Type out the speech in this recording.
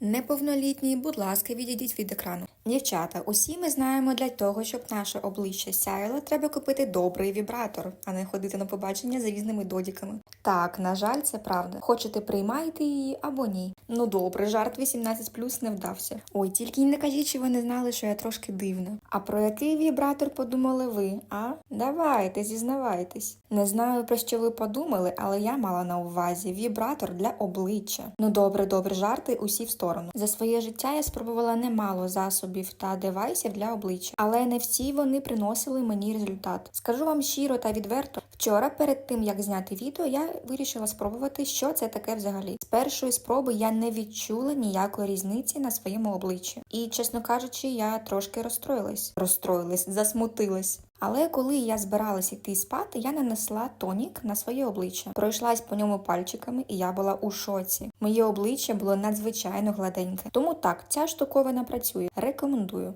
Неповнолітні, будь ласка, відійдіть від екрану. Дівчата, усі ми знаємо, для того, щоб наше обличчя сяяло, треба купити добрий вібратор, а не ходити на побачення з різними додіками. Так, на жаль, це правда. Хочете приймайте її або ні. Ну добре, жарт 18 не вдався. Ой, тільки не кажіть, що ви не знали, що я трошки дивна. А про який вібратор подумали ви? А? Давайте, зізнавайтесь. Не знаю про що ви подумали, але я мала на увазі вібратор для обличчя. Ну добре, добре, жарти усі в сторону. За своє життя я спробувала немало засобів та девайсів для обличчя, але не всі вони приносили мені результат. Скажу вам щиро та відверто. Вчора, перед тим як зняти відео, я вирішила спробувати, що це таке взагалі. З першої спроби я не відчула ніякої різниці на своєму обличчі. І, чесно кажучи, я трошки розстроїлась. Розстроїлась, засмутилась. Але коли я збиралася йти спати, я нанесла тонік на своє обличчя, пройшлась по ньому пальчиками, і я була у шоці. Моє обличчя було надзвичайно гладеньке. Тому так, ця штуковина працює. Рекомендую.